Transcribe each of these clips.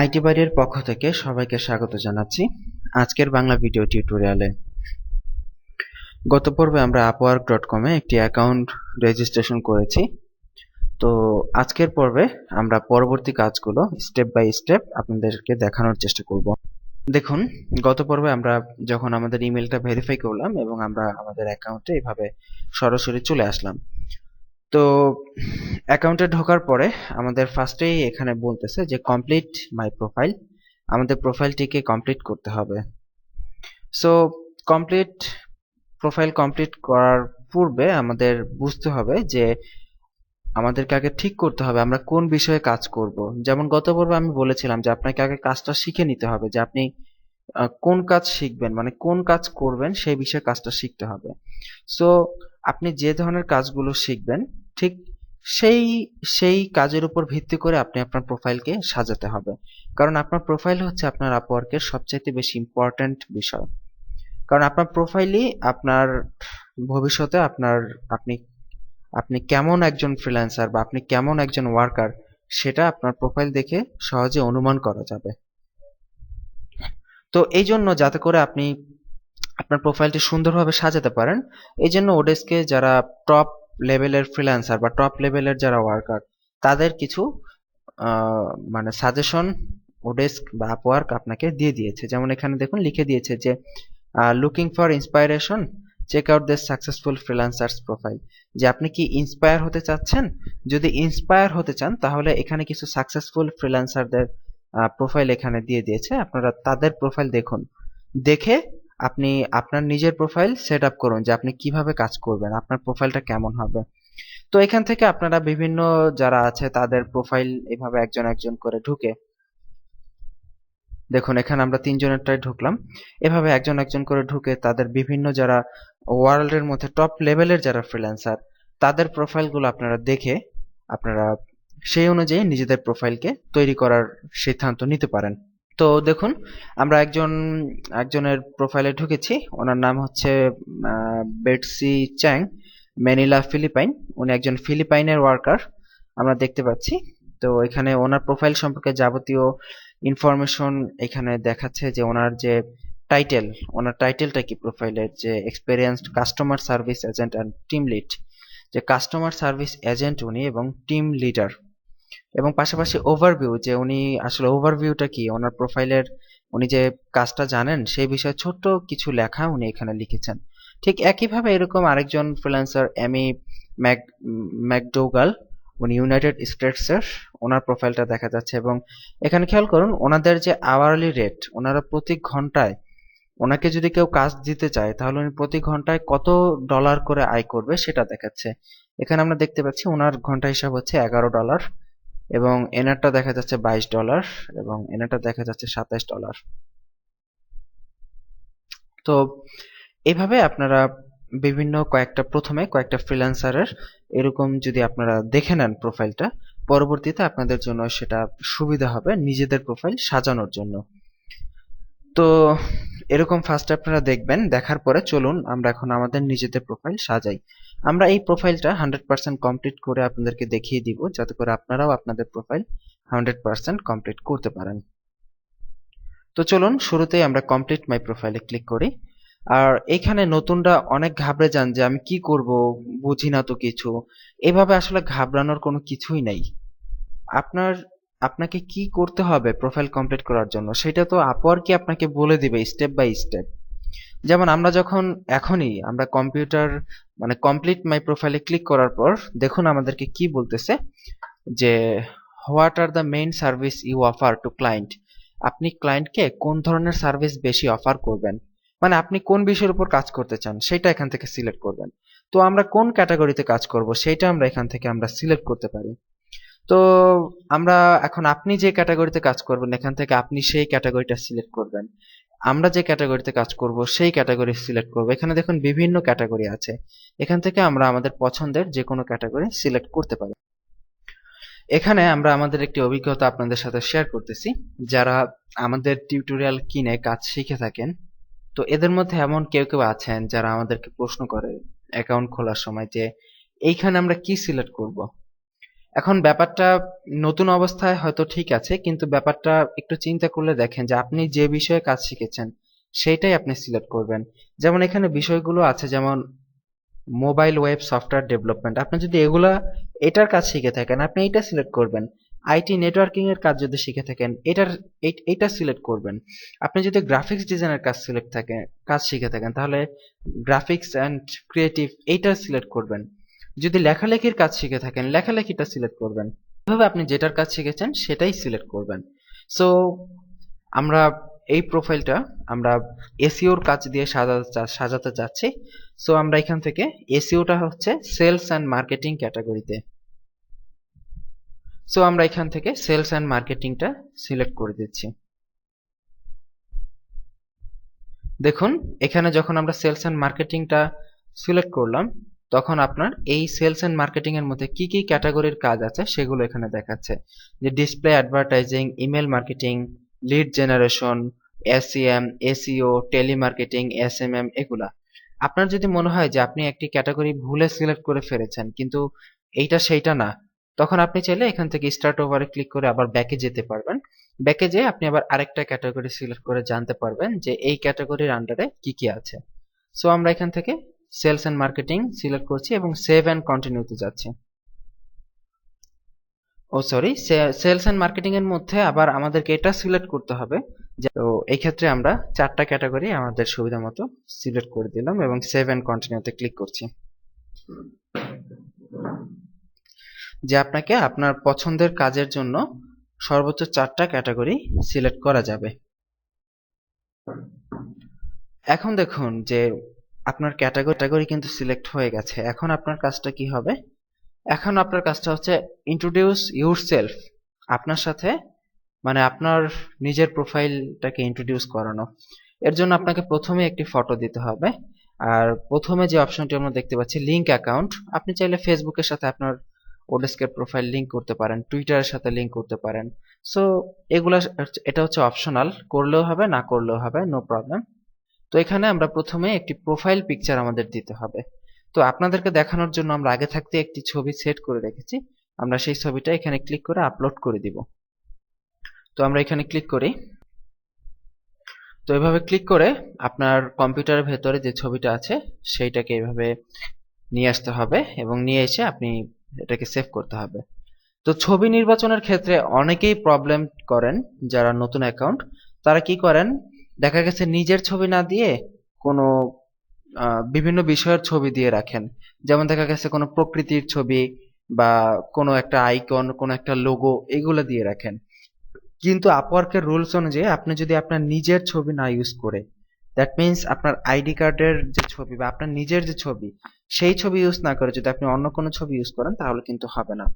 IT বাড়ির পক্ষ থেকে সবাইকে স্বাগত জানাচ্ছি আজকের বাংলা ভিডিও টিউটোরিয়ালে। গত পর্বে আমরা আপওয়ার্ক ডট কমে একটি অ্যাকাউন্ট রেজিস্ট্রেশন করেছি। তো আজকের পর্বে আমরা পরবর্তী কাজগুলো স্টেপ বাই স্টেপ আপনাদেরকে দেখানোর চেষ্টা করব। দেখুন, গত পর্বে আমরা যখন আমাদের ইমেলটা ভেরিফাই করলাম এবং আমরা আমাদের অ্যাকাউন্টে এভাবে সরাসরি চলে আসলাম তো অ্যাকাউন্টে ঢোকার পরে আমাদের ফার্স্টেই এখানে বলতেছে যে কমপ্লিট মাই প্রোফাইল আমাদের প্রোফাইলটিকে কমপ্লিট করতে হবে। সো কমপ্লিট প্রোফাইল কমপ্লিট করার পূর্বে আমাদের বুঝতে হবে যে, আমাদেরকে আগে ঠিক করতে হবে আমরা কোন বিষয়ে কাজ করব। যেমন গত পর্বে আমি বলেছিলাম যে, আপনাকে আগে কাজটা শিখে নিতে হবে যে, আপনি কোন কাজ শিখবেন মানে কোন কাজ করবেন সেই বিষয়ে কাজটা শিখতে হবে। সো আপনি যে ধরনের কাজগুলো শিখবেন, ঠিক সেই সেই কাজের উপর ভিত্তি করে আপনি আপনার প্রোফাইলকে সাজাতে হবে। কারণ আপনার প্রোফাইল হচ্ছে আপনার আপওয়ার্কের সবচাইতে বেশি ইম্পর্ট্যান্ট বিষয়। কারণ আপনার প্রোফাইলই আপনার ভবিষ্যতে আপনার, আপনি আপনি কেমন একজন ফ্রিল্যান্সার বা আপনি কেমন একজন ওয়ার্কার সেটা আপনার প্রোফাইল দেখে সহজে অনুমান করা যাবে। তো এই জন্য যাতে করে আপনি আপনার প্রোফাইলটি সুন্দরভাবে সাজাতে পারেন। এই জন্য ওডেস্কে যারা টপ লেভেলের ফ্রিল্যান্সার বা টপ লেভেলের যারা ওয়ার্কার তাদের কিছু মানে সাজেশন ওডেস্ক বা আপওয়ার্ক আপনাকে দিয়ে দিয়েছে। যেমন এখানে দেখুন, লিখে দিয়েছে যে looking for inspiration check out the successful freelancers profile যে আপনি কি ইন্সপায়ার হতে চাচ্ছেন? যদি ইন্সপায়ার হতে চান, তাহলে এখানে কিছু সাকসেসফুল ফ্রিল্যান্সারদের প্রোফাইল এখানে দিয়ে দিয়েছে। আপনারা তাদের প্রোফাইল দেখুন। দেখে আপনি আপনার নিজের প্রোফাইল সেট আপ করুন যে আপনি কীভাবে কাজ করবেন, আপনার প্রোফাইলটা কেমন হবে। তো এখান থেকে আপনারা বিভিন্ন যারা আছে তাদের প্রোফাইল এভাবে একজন একজন করে ঢুকে। দেখুন, এখানে আমরা তিনজনেরটাই ঢুকলাম। এভাবে একজন একজন করে ঢুকে তাদের বিভিন্ন যারা ওয়ার্ল্ডের মধ্যে টপ লেভেলের যারা ফ্রিল্যান্সার তাদের প্রোফাইলগুলো আপনারা দেখে আপনারা সেই অনুযায়ী নিজেদের প্রোফাইলকে তৈরি করার সিদ্ধান্ত নিতে পারেন। তো দেখুন, আমরা একজন, একজনের প্রোফাইলে ঢুকেছি। ওনার নাম হচ্ছে বেটসি চ্যাং, ম্যানিলা ফিলিপাইন। উনি একজন ফিলিপাইনের ওয়ার্কার আমরা দেখতে পাচ্ছি। তো এখানে ওনার প্রোফাইল সম্পর্কে যাবতীয় ইনফরমেশন এখানে দেখাচ্ছে যে ওনার যে টাইটেল ওনার টাইটেলটা কি? প্রোফাইলের যে experienced customer service agent and team lead যে কাস্টমার সার্ভিস এজেন্ট উনি এবং টিম লিডার এবং পাশাপাশি ওভারভিউ যে উনি আসলে ওভারভিউটা কি, ওনার প্রোফাইলের উনি যে কাজটা জানেন, সেই বিষয়ে ছোট্ট কিছু লেখা উনি এখানে লিখেছেন। ঠিক একইভাবে এরকম আরেকজন ফ্রিল্যান্সার এমি ম্যাক ম্যাকডোগাল উনি ইউনাইটেড স্টেটসের ওনার প্রোফাইলটা দেখা যাচ্ছে এবং এখানে খেয়াল করুন, ওনাদের যে আওয়ারলি রেট ওনারা প্রতি ঘন্টায়, ওনাকে যদি কেউ কাজ দিতে চায়, তাহলে উনি প্রতি ঘন্টায় কত ডলার করে আয় করবে সেটা দেখাচ্ছে। এখানে আমরা দেখতে পাচ্ছি, ওনার ঘণ্টা হিসাব হচ্ছে এগারো ডলার এবং এনারটা দেখা যাচ্ছে বাইশ ডলার এবং এনারটা দেখা যাচ্ছে সাতাশ ডলার। তো এভাবে আপনারা বিভিন্ন কয়েকটা, প্রথমে কয়েকটা ফ্রিল্যান্সারের এরকম যদি আপনারা দেখে নেন প্রোফাইলটা পরবর্তীতে আপনাদের জন্য সেটা সুবিধা হবে নিজেদের প্রোফাইল সাজানোর জন্য। তো এরকম ফার্স্ট আপনারা দেখবেন, দেখার পরে চলুন আমরা এখন আমাদের নিজেদের প্রোফাইল সাজাই। আমরা এই প্রোফাইলটা হান্ড্রেড পার্সেন্ট কমপ্লিট করে আপনাদেরকে দেখিয়ে দিব, যাতে করে আপনারাও আপনাদের প্রোফাইল হান্ড্রেড পার্সেন্ট কমপ্লিট করতে পারেন। তো চলুন, শুরুতেই আমরা কমপ্লিট মাই প্রোফাইলে ক্লিক করি। আর এখানে নতুনরা অনেক ঘাবড়ে যান যে আমি কি করব, বুঝি না তো কিছু। এভাবে আসলে ঘাবড়ানোর কোনো কিছুই নাই। আপনার আপনাকে কি করতে হবে প্রোফাইল কমপ্লিট করার জন্য? সেটা তো আপওয়ার কি আপনাকে বলে দিবে স্টেপ বাই স্টেপ যেমন আমরা যখন, এখনই আমরা কম্পিউটার মানে কমপ্লিট মাই প্রোফাইলে ক্লিক করার পর দেখুন আমাদেরকে কি বলতেছে যে what are the main service you offer to client আপনি ক্লায়েন্টকে কোন ধরনের সার্ভিস বেশি অফার করবেন? মানে আপনি কোন বিষয়ের উপর কাজ করতে চান সেটা এখান থেকে সিলেক্ট করবেন। তো আমরা কোন ক্যাটাগরিতে কাজ করব সেটা আমরা এখান থেকে আমরা সিলেক্ট করতে পারি। তো আমরা এখন আপনি যে ক্যাটাগরিতে কাজ করবেন, এখান থেকে আপনি সেই ক্যাটাগরিটা সিলেক্ট করবেন। আমরা যে ক্যাটাগরিতে কাজ করব, সেই ক্যাটাগরি সিলেক্ট করব। এখানে দেখুন বিভিন্ন ক্যাটাগরি আছে। এখান থেকে আমরা আমাদের পছন্দের যে কোনো ক্যাটাগরি সিলেক্ট করতে পারি। এখানে আমরা আমাদের একটি অভিজ্ঞতা আপনাদের সাথে শেয়ার করতেছি। যারা আমাদের টিউটোরিয়াল কিনে কাজ শিখে থাকেন, তো এদের মধ্যে এমন কেউ কেউ আছেন যারা আমাদেরকে প্রশ্ন করে অ্যাকাউন্ট খোলার সময় যে এইখানে আমরা কি সিলেক্ট করব? এখন ব্যাপারটা নতুন অবস্থায় হয়তো ঠিক আছে, কিন্তু ব্যাপারটা একটু চিন্তা করলে দেখেন যে আপনি যে বিষয়ে কাজ শিখেছেন, সেইটাই আপনি সিলেক্ট করবেন। যেমন এখানে বিষয়গুলো আছে, যেমন মোবাইল ওয়েব সফটওয়্যার ডেভেলপমেন্ট আপনি যদি এগুলা, এটার কাজ শিখে থাকেন, আপনি এইটা সিলেক্ট করবেন। আইটি নেটওয়ার্কিং এর কাজ যদি শিখে থাকেন, এটার এইটা সিলেক্ট করবেন। আপনি যদি গ্রাফিক্স ডিজাইনের কাজ সিলেক্ট থাকে, কাজ শিখে থাকেন, তাহলে গ্রাফিক্স অ্যান্ড ক্রিয়েটিভ এইটা সিলেক্ট করবেন। যদি লেখালেখির কাজ শিখে থাকেন, লেখালেখিটা সিলেক্ট করবেন। এভাবে আপনি যেটার কাজ শিখেছেন, সেটাই সিলেক্ট করবেন। সো আমরা এই প্রোফাইলটা আমরা এসিওর কাজ দিয়ে সাজাতে সাজাতে যাচ্ছি। সো আমরা এখান থেকে এসিওটা হচ্ছে সেলস অ্যান্ড মার্কেটিং ক্যাটাগরিতে সো আমরা এখান থেকে সেলস অ্যান্ড মার্কেটিংটা সিলেক্ট করে দিচ্ছি। দেখুন, এখানে যখন আমরা সেলস অ্যান্ড মার্কেটিংটা সিলেক্ট করলাম তখন আপনার এই সেলস অ্যান্ড মার্কেটিং এর মধ্যে কি কি ক্যাটাগরির কাজ আছে সেগুলো এখানে দেখাচ্ছে। যে display advertising email marketing lead generation SEM SEO telemarketing SMM এগুলা। আপনার যদি মনে হয় যে আপনি একটি ক্যাটাগরি ভুলে সিলেক্ট করে ফেলেছেন, কিন্তু এইটা সেইটা না, তখন আপনি চাইলে এখান থেকে স্টার্ট ওভারে ক্লিক করে আবার ব্যাকে যেতে পারবেন। ব্যাকে যেয়ে আপনি আবার আরেকটা ক্যাটাগরি সিলেক্ট করে জানতে পারবেন যে এই ক্যাটাগরির আন্ডারে কি কি আছে। সো আমরা এখান থেকে সেলস এন্ড মার্কেটিং সিলেক্ট করছি এবং সেভ অ্যান্ড কন্টিনিউতে যাচ্ছি। ও, সরি সেলস এন্ড মার্কেটিং এর মধ্যে আবার আমাদেরকে এটা সিলেক্ট করতে হবে তো এই ক্ষেত্রে আমরা চারটা ক্যাটাগরি আমাদের সুবিধা মতো সিলেক্ট করে দিলাম এবং সেভ অ্যান্ড কন্টিনিউতে ক্লিক করছি। যে আপনাকে আপনার পছন্দের কাজের জন্য সর্বোচ্চ চারটা ক্যাটাগরি সিলেক্ট করা যাবে। এখন দেখুন যে আপনার ক্যাটাগরি কিন্তু সিলেক্ট হয়ে গেছে। এখন আপনার কাজটা কি হবে? এখন আপনার কাজটা হচ্ছে ইন্ট্রোডিউস ইউর সেলফ আপনার সাথে মানে আপনার নিজের প্রোফাইলটাকে ইন্ট্রোডিউস করানো। এর জন্য আপনাকে প্রথমে একটি ফটো দিতে হবে। আর প্রথমে যে অপশনটি আমরা দেখতে পাচ্ছি লিঙ্ক অ্যাকাউন্ট আপনি চাইলে ফেসবুকের সাথে আপনার ওডেস্কের প্রোফাইল লিঙ্ক করতে পারেন টুইটারের সাথে লিঙ্ক করতে পারেন। সো এগুলা এটা হচ্ছে অপশনাল করলেও হবে, না করলেও হবে নো প্রবলেম এখানে আমরা প্রথমে একটি প্রোফাইল পিকচার আমাদের দিতে হবে। তো আপনাদেরকে দেখানোর জন্য আমরা আগে থাকতে একটি ছবি সেট করে রেখেছি। আমরা সেই ছবিটা এখানে ক্লিক করে আপলোড করে দিব। তো আমরা এখানে ক্লিক করি। তো এভাবে ক্লিক করে আপনার কম্পিউটারের ভেতরে যে ছবিটা আছে, সেইটাকে এভাবে নিয়ে আসতে হবে এবং নিয়ে এসে আপনি এটাকে সেভ করতে হবে। তো ছবি নির্বাচনের ক্ষেত্রে অনেকেই প্রবলেম করেন যারা নতুন অ্যাকাউন্ট তারা কি করেন? দেখা গেছে নিজের ছবি না দিয়ে কোনো বিভিন্ন বিষয়ের ছবি দিয়ে রাখেন। যেমন দেখা গেছে কোনো প্রকৃতির ছবি বা কোনো একটা আইকন কোনো একটা লোগো এগুলো দিয়ে রাখেন। কিন্তু আপওয়ার্কের রুলস অনুযায়ী আপনি যদি আপনার নিজের ছবি না ইউজ করে দ্যাট মিনস আপনার আইডি কার্ডের যে ছবি বা আপনার নিজের যে ছবি, সেই ছবি ইউজ না করে যদি আপনি অন্য কোনো ছবি ইউজ করেন, তাহলে কিন্তু হবে না।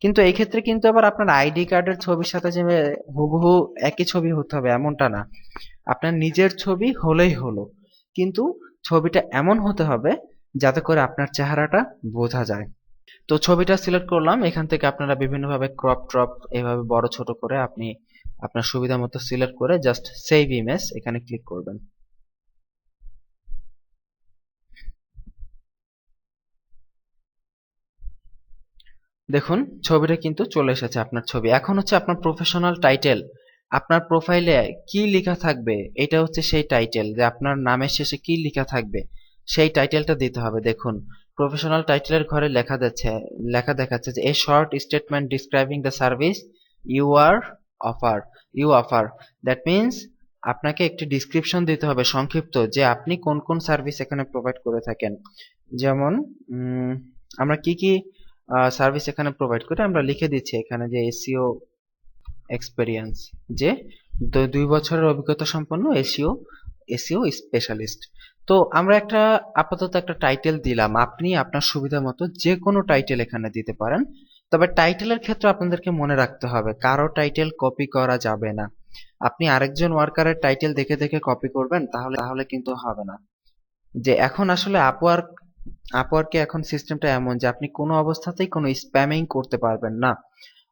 কিন্তু এই ক্ষেত্রে কিন্তু আবার আপনার আইডি কার্ডের ছবির সাথে যে হুবহু একই ছবি হতে হবে, এমনটা না। আপনার নিজের ছবি হলেই হলো। কিন্তু ছবিটা এমন হতে হবে যাতে করে আপনার চেহারাটা বোঝা যায়। তো ছবিটা সিলেক্ট করলাম। এখান থেকে আপনারা বিভিন্নভাবে ক্রপ ট্রপ এভাবে বড় ছোট করে আপনি আপনার সুবিধা মতো সিলেক্ট করে জাস্ট সেভ ইমেজ এখানে ক্লিক করবেন। দেখুন, ছবিটা কিন্তু চলে এসেছে আপনার ছবি। এখন হচ্ছে আপনার প্রফেশনাল টাইটেল আপনার প্রোফাইলে কি লেখা থাকবে, এটা হচ্ছে সেই টাইটেল যে আপনার নামের শেষে কি লেখা থাকবে, সেই টাইটেলটা দিতে হবে। দেখুন প্রফেশনাল টাইটেলের ঘরে লেখা যাচ্ছে, লেখা দেখাচ্ছে যে a short statement describing the service you are offer you offer that means আপনাকে একটি ডিসক্রিপশন দিতে হবে সংক্ষিপ্ত যে আপনি কোন কোন সার্ভিস এখানে প্রোভাইড করে থাকেন। যেমন আমরা কি কি সার্ভিস এখানে প্রোভাইড করি, আমরা লিখে দিচ্ছি এখানে যে এসিও এক্সপেরিয়েন্স যে দুই বছরের অভিজ্ঞতা সম্পন্ন এসিও এসিও স্পেশালিস্ট তো আমরা একটা আপাতত একটা টাইটেল দিলাম। আপনি আপনার সুবিধা মতো যে কোনো টাইটেল এখানে দিতে পারেন। তবে টাইটেলের ক্ষেত্রে আপনাদেরকে মনে রাখতে হবে, কারও টাইটেল কপি করা যাবে না। আপনি আরেকজন ওয়ার্কারের টাইটেল দেখে দেখে কপি করবেন, তাহলে তাহলে কিন্তু হবে না। যে এখন আসলে আপওয়ার্ক আপওয়ার্কে এখন সিস্টেমটা এমন যে আপনি কোনো অবস্থাতেই কোনো স্প্যামিং করতে পারবেন না।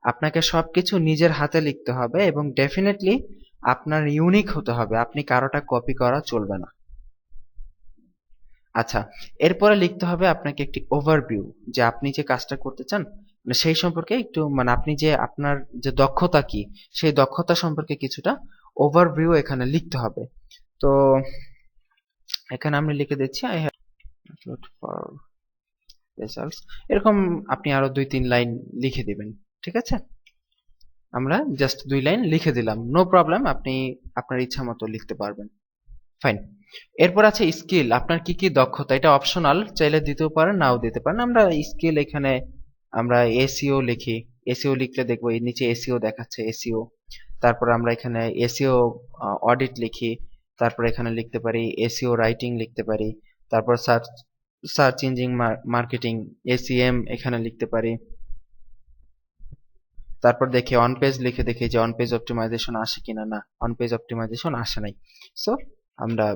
আপনাকে সবকিছু নিজের হাতে লিখতে হবে এবং ডেফিনেটলি আপনার ইউনিক হতে হবে। আপনি কারোটা কপি করা চলবে না। আচ্ছা এরপরে লিখতে হবে আপনাকে একটি ওভারভিউ যে আপনি যে কাজটা করতে চান মানে সেই সম্পর্কে একটু মানে আপনি যে আপনার যে দক্ষতা কি, সেই দক্ষতা সম্পর্কে কিছুটা ওভারভিউ এখানে লিখতে হবে। তো এখানে আমি লিখে দিচ্ছি আই হ্যাভ ফর রেজাল্টস এরকম আপনি আরও দুই তিন লাইন লিখে দিবেন। ঠিক আছে? আমরা জাস্ট দুই লাইন লিখে দিলাম। নো প্রবলেম আপনি আপনার ইচ্ছা মতো লিখতে পারবেন। ফাইন এরপর আছে স্কিল আপনার কি কি দক্ষতা? এটা অপশনাল চাইলে দিতেও পারেন, নাও দিতে পারেন। আমরা স্কিল এখানে আমরা এসিও লিখি। এসিও লিখলে দেখব, এই নিচে এসিও দেখাচ্ছে এসিও তারপর আমরা এখানে এসিও অডিট লিখি। তারপর এখানে লিখতে পারি এসিও রাইটিং লিখতে পারি। তারপর search search engine marketing SEM এখানে লিখতে পারি। তারপর দেখি অন পেজ লিখে দেখি যে অন পেজ অপটিমাইজেশন আসে কিনা? না অন পেজ অপটিমাইজেশন আসে নাই। সো আমরা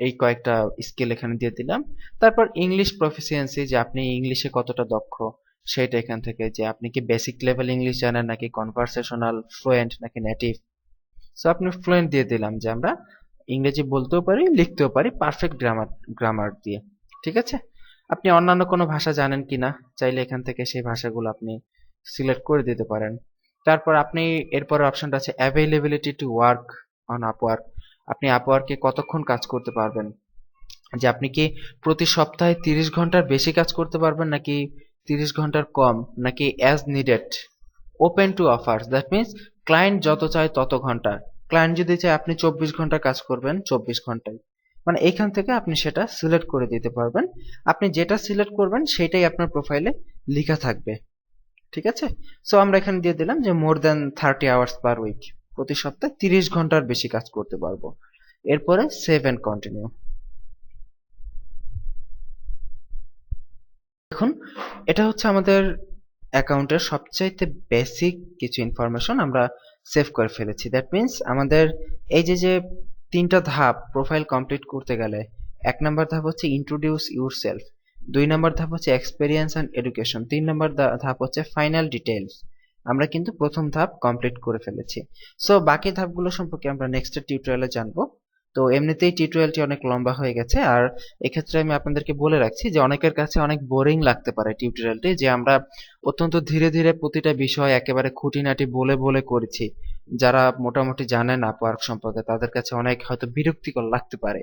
এই কয়েকটা স্কিল এখানে দিয়ে দিলাম। তারপর ইংলিশ প্রফিসিয়েন্সি যে আপনি ইংলিশে কতটা দক্ষ, সেটা এখান থেকে যে আপনি কি বেসিক লেভেল ইংলিশ জানেন নাকি কনভারসেশনাল ফ্লুয়েন্ট নাকি নেটিভ সো আপনি ফ্লুয়েন্ট দিয়ে দিলাম যে আমরা ইংরেজি বলতেও পারি, লিখতেও পারি পারফেক্ট গ্রামার গ্রামার দিয়ে। ঠিক আছে? আপনি অন্যান্য কোনো ভাষা জানেন কিনা? চাইলে এখান থেকে সেই ভাষাগুলো আপনি সিলেক্ট করে দিতে পারেন। তারপর আপনি এরপর অপশনটা আছে availability to work on Upwork আপনি আপওয়ার্কে কতক্ষণ কাজ করতে পারবেন? যে আপনি কি প্রতি সপ্তাহে তিরিশ ঘণ্টার বেশি কাজ করতে পারবেন, নাকি তিরিশ ঘণ্টার কম, নাকি as needed open to offers that means client যত চায় তত ঘণ্টা ক্লায়েন্ট যদি চায় আপনি চব্বিশ ঘণ্টা কাজ করবেন, চব্বিশ ঘন্টায়। মানে এখান থেকে আপনি সেটা সিলেক্ট করে দিতে পারবেন। আপনি যেটা সিলেক্ট করবেন, সেটাই আপনার প্রোফাইলে লেখা থাকবে। ঠিক আছে? সো আমরা এখানে দিয়ে দিলাম যে more than thirty hours per week প্রতি সপ্তাহে তিরিশ ঘণ্টার বেশি কাজ করতে পারব। এরপরে সেভ অ্যান্ড কন্টিনিউ দেখুন, এটা হচ্ছে আমাদের অ্যাকাউন্টের সবচাইতে বেসিক কিছু ইনফরমেশন আমরা সেভ করে ফেলেছি। দ্যাট মিনস আমাদের এই যে যে তিনটা ধাপ প্রোফাইল কমপ্লিট করতে গেলে, এক নম্বর ধাপ হচ্ছে ইন্ট্রোডিউস ইউর সেলফ দুই নম্বর ধাপ হচ্ছে এক্সপেরিয়েন্স অ্যান্ড এডুকেশন তিন নম্বর ধাপ হচ্ছে ফাইনাল ডিটেলস আমরা কিন্তু প্রথম ধাপ কমপ্লিট করে ফেলেছি। সো বাকি ধাপগুলো সম্পর্কে আমরা নেক্সট টিউটোরিয়ালে জানব। তো, এমনিতেই টিউটোরিয়ালটি অনেক লম্বা হয়ে গেছে, আর এক্ষেত্রে আমি আপনাদেরকে বলে রাখছি যে অনেকের কাছে অনেক বোরিং লাগতে পারে টিউটোরিয়ালটি যে আমরা অত্যন্ত ধীরে ধীরে প্রতিটা বিষয় একেবারে খুঁটিনাটি বলে বলে করেছি। যারা মোটামুটি জানে না পার্ক সম্পর্কে, তাদের কাছে অনেক হয়তো বিরক্তিকর লাগতে পারে।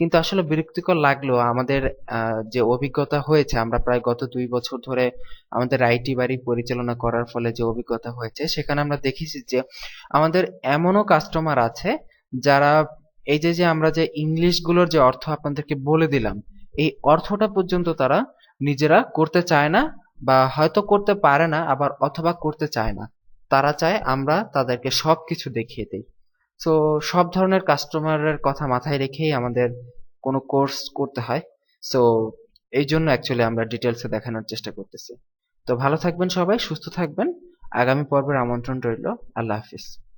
কিন্তু আসলে বিরক্তিকর লাগলেও আমাদের যে অভিজ্ঞতা হয়েছে, আমরা প্রায় গত দুই বছর ধরে আমাদের আইটি বাড়ি পরিচালনা করার ফলে যে অভিজ্ঞতা হয়েছে, সেখানে আমরা দেখেছি যে আমাদের এমনও কাস্টমার আছে যারা এই যে যে আমরা যে ইংলিশগুলোর যে অর্থ আপনাদেরকে বলে দিলাম, এই অর্থটা পর্যন্ত তারা নিজেরা করতে চায় না বা হয়তো করতে পারে না, আবার অথবা করতে চায় না। তারা চায় আমরা তাদেরকে সব কিছু দেখিয়ে দিই। সো সব ধরনের কাস্টমারের কথা মাথায় রেখেই আমাদের কোনো কোর্স করতে হয়। সো এই জন্য অ্যাকচুয়ালি আমরা ডিটেলসে দেখানোর চেষ্টা করতেছি। তো ভালো থাকবেন সবাই, সুস্থ থাকবেন। আগামী পর্বের আমন্ত্রণ রইল। আল্লাহ হাফিজ।